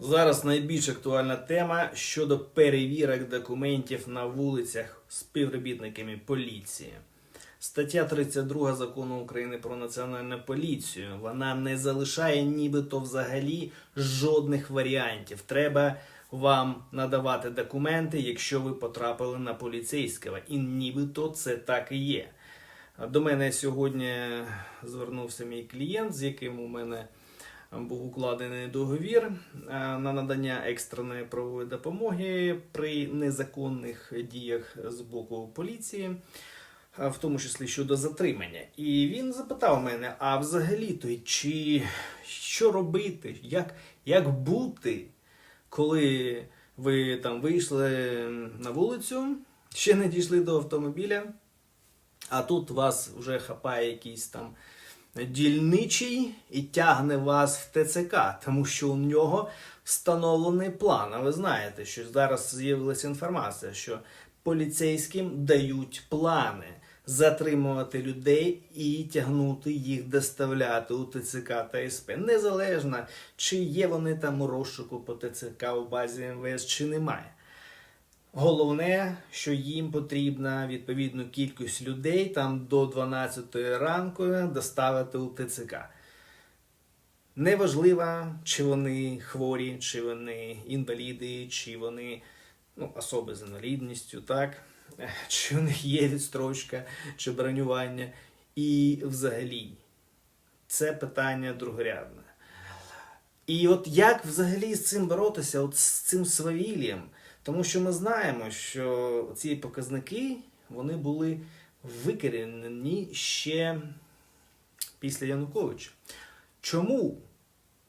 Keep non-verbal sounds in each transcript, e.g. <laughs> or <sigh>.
Зараз найбільш актуальна тема щодо перевірок документів на вулицях співробітниками поліції. Стаття 32 закону України про національну поліцію. Вона не залишає нібито взагалі жодних варіантів. Треба вам надавати документи, якщо ви потрапили на поліцейського. І нібито це так і є. До мене сьогодні звернувся мій клієнт, з яким у мене був укладений договір е, на надання екстреної правової допомоги при незаконних діях з боку поліції, е, в тому числі щодо затримання. І він запитав мене: а взагалі-то чи що робити, як, як бути, коли ви там вийшли на вулицю, ще не дійшли до автомобіля, а тут вас вже хапає якийсь там дільничий і тягне вас в ТЦК, тому що у нього встановлений план. А ви знаєте, що зараз з'явилася інформація, що поліцейським дають плани затримувати людей і тягнути їх доставляти у ТЦК та СП. Незалежно, чи є вони там у розшуку по ТЦК у базі МВС, чи немає. Головне, що їм потрібна відповідну кількість людей там до 12 ранку доставити у ТЦК. Неважливо, чи вони хворі, чи вони інваліди, чи вони ну, особи з інвалідністю, так? <laughs> чи у них є відстрочка, чи бронювання. І взагалі, це питання другорядне. І от як взагалі з цим боротися, от з цим свавіллям? Тому що ми знаємо, що ці показники вони були викорінені ще після Януковича. Чому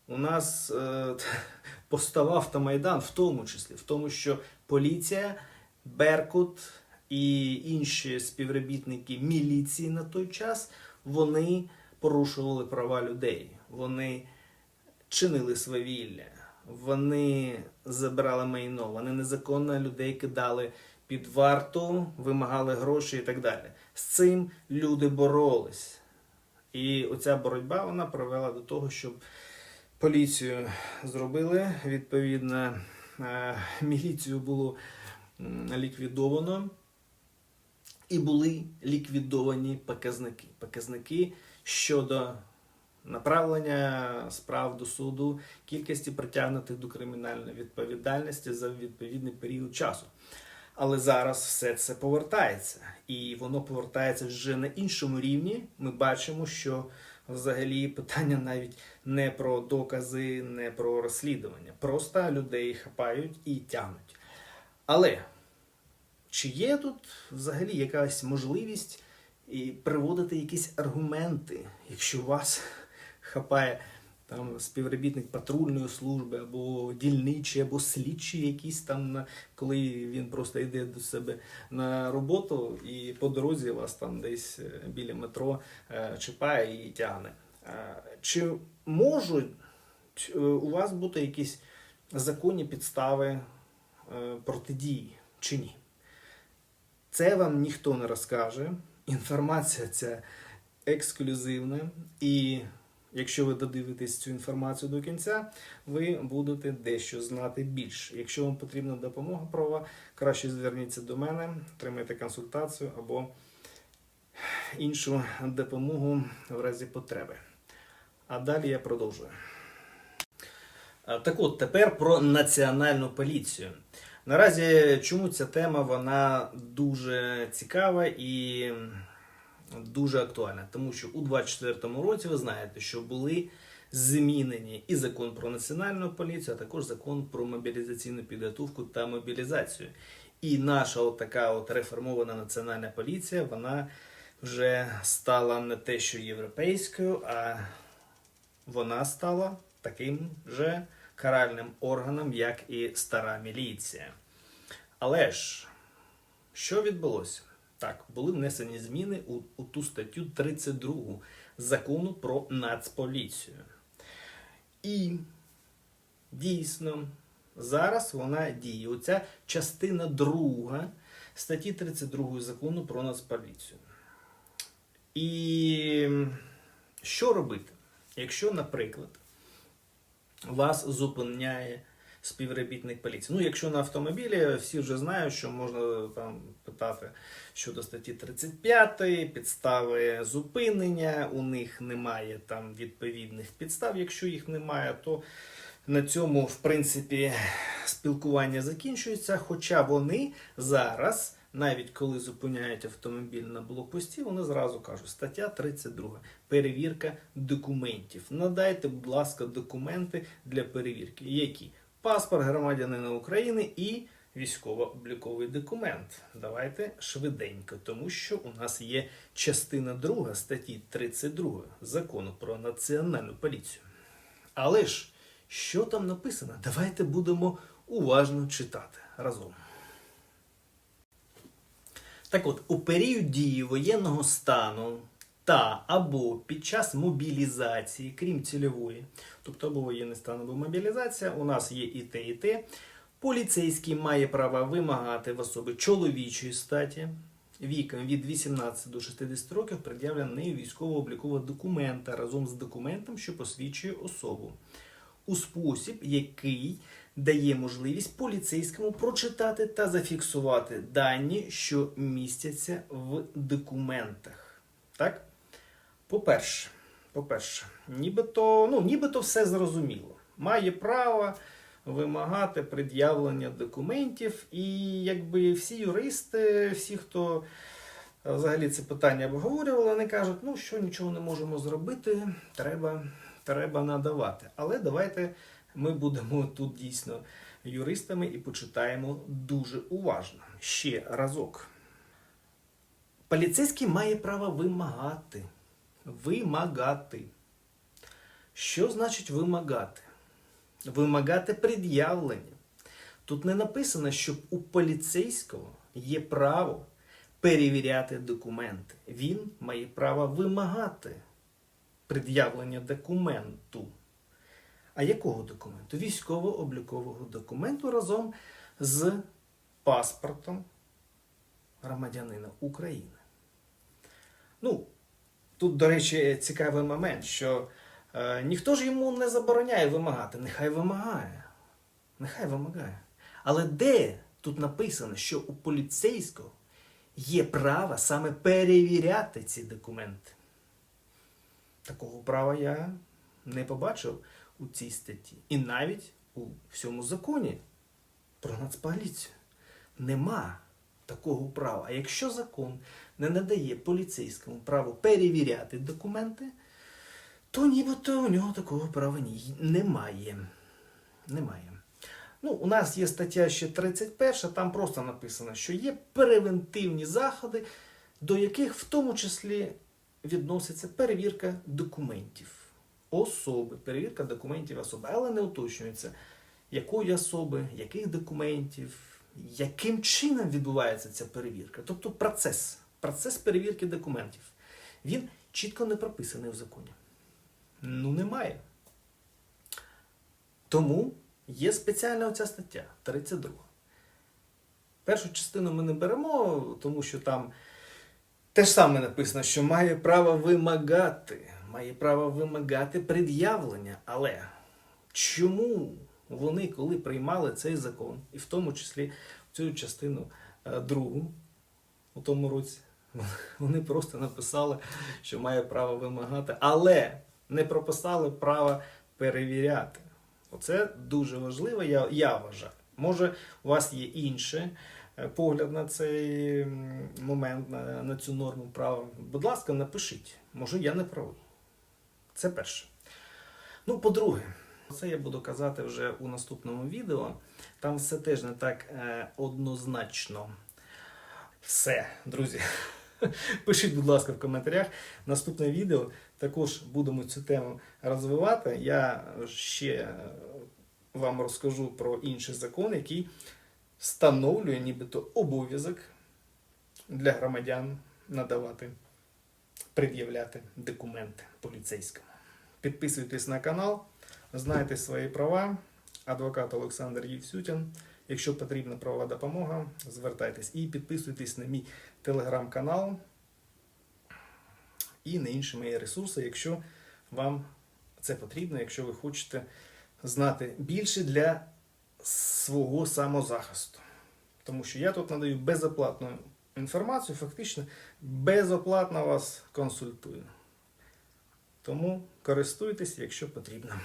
у нас е, <laughs> поставав автомайдан в тому числі, в тому, що поліція, Беркут і інші співробітники міліції на той час вони порушували права людей, вони чинили свавілля вони забирали майно, вони незаконно людей кидали під варту, вимагали гроші і так далі. З цим люди боролись. І оця боротьба вона привела до того, щоб поліцію зробили. Відповідно, е, міліцію було ліквідовано. І були ліквідовані показники. Показники щодо направлення справ до суду, кількості притягнутих до кримінальної відповідальності за відповідний період часу. Але зараз все це повертається, і воно повертається вже на іншому рівні. Ми бачимо, що взагалі питання навіть не про докази, не про розслідування. Просто людей хапають і тягнуть. Але чи є тут взагалі якась можливість і приводити якісь аргументи, якщо вас хапає там співробітник патрульної служби, або дільничий, або слідчий якийсь там, коли він просто йде до себе на роботу і по дорозі вас там десь е, біля метро е, чіпає і тягне. Е, Чи можуть у вас бути якісь законні підстави протидії чи ні? Це вам ніхто не розкаже. Інформація ця ексклюзивна. І якщо ви додивитесь цю інформацію до кінця, ви будете дещо знати більше. Якщо вам потрібна допомога права, краще зверніться до мене, отримайте консультацію або іншу допомогу в разі потреби. А далі я продовжую. Так от, тепер про національну поліцію. Наразі чому ця тема вона дуже цікава і дуже актуальна? Тому що у 24-му році ви знаєте, що були змінені і закон про національну поліцію, а також закон про мобілізаційну підготовку та мобілізацію. І наша от така от реформована національна поліція, вона вже стала не те, що європейською, а вона стала таким же каральним органом, як і стара міліція. Але ж, що відбулося? Так, були внесені зміни у, у ту статтю 32 закону про нацполіцію. І дійсно, зараз вона діє. Оця частина друга статті 32 закону про нацполіцію. І що робити, якщо, наприклад, вас зупиняє співробітник поліції. Ну, якщо на автомобілі, всі вже знають, що можна там питати щодо статті 35, підстави зупинення. У них немає там відповідних підстав. Якщо їх немає, то на цьому, в принципі, спілкування закінчується. Хоча вони зараз, навіть коли зупиняють автомобіль на блокпості, вони зразу кажуть, стаття 32. Перевірка документів. Надайте, будь ласка, документи для перевірки. Які? Паспорт громадянина України і військово-обліковий документ. Давайте швиденько, тому що у нас є частина 2 статті 32 закону про національну поліцію. Але ж, що там написано? Давайте будемо уважно читати разом. Так от, у період дії воєнного стану та або під час мобілізації, крім цільової, тобто або стан, або мобілізація, у нас є і те, і те. Поліцейський має право вимагати в особи чоловічої статі віком від 18 до 60 років пред'явлення нею військово-облікового документа разом з документом, що посвідчує особу, у спосіб, який дає можливість поліцейському прочитати та зафіксувати дані, що містяться в документах. Так? По-перше, по-перше, нібито, ну, нібито все зрозуміло. Має право вимагати пред'явлення документів, і якби всі юристи, всі, хто е, взагалі це питання обговорювали, вони кажуть, ну що нічого не можемо зробити, треба, треба надавати. Але давайте ми будемо тут дійсно юристами і почитаємо дуже уважно. Ще разок. Поліцейський має право вимагати. Вимагати. Що значить вимагати? Вимагати пред'явлення. Тут не написано, що у поліцейського є право перевіряти документи. Він має право вимагати пред'явлення документу. А якого документу? Військово-облікового документу разом з паспортом громадянина України. Ну, тут, до речі, цікавий момент, що е, ніхто ж йому не забороняє вимагати. Нехай вимагає. Нехай вимагає. Але де тут написано, що у поліцейського є право саме перевіряти ці документи? Такого права я не побачив у цій статті. І навіть у всьому законі про нацполіцію нема такого права. А якщо закон не надає поліцейському право перевіряти документи, то нібито у нього такого права немає. Немає. Ну, у нас є стаття ще 31, там просто написано, що є превентивні заходи, до яких в тому числі відноситься перевірка документів особи, перевірка документів особи, але не уточнюється, якої особи, яких документів, яким чином відбувається ця перевірка. Тобто процес, процес перевірки документів. Він чітко не прописаний в законі. Ну, немає. Тому є спеціальна оця стаття 32. Першу частину ми не беремо, тому що там те ж саме написано, що має право вимагати, має право вимагати пред'явлення. Але чому вони, коли приймали цей закон, і в тому числі цю частину е, другу у тому році, <laughs> вони просто написали, що має право вимагати, але не прописали право перевіряти. Оце дуже важливо, я, я вважаю. Може, у вас є інше е, погляд на цей момент, на, на цю норму права. Будь ласка, напишіть. Може, я не правий. Це перше. Ну, по-друге, це я буду казати вже у наступному відео. Там все теж не так е, однозначно. Все, друзі. <laughs> Пишіть, будь ласка, в коментарях. Наступне відео також будемо цю тему розвивати. Я ще е, вам розкажу про інший закон, який встановлює нібито обов'язок для громадян надавати, пред'являти документи поліцейському. Підписуйтесь на канал, знайте свої права. Адвокат Олександр Євсютін. Якщо потрібна правова допомога, звертайтесь і підписуйтесь на мій телеграм-канал і на інші мої ресурси, якщо вам це потрібно, якщо ви хочете знати більше для свого самозахисту. Тому що я тут надаю безоплатну інформацію, фактично безоплатно вас консультую. Тому користуйтесь, якщо потрібно.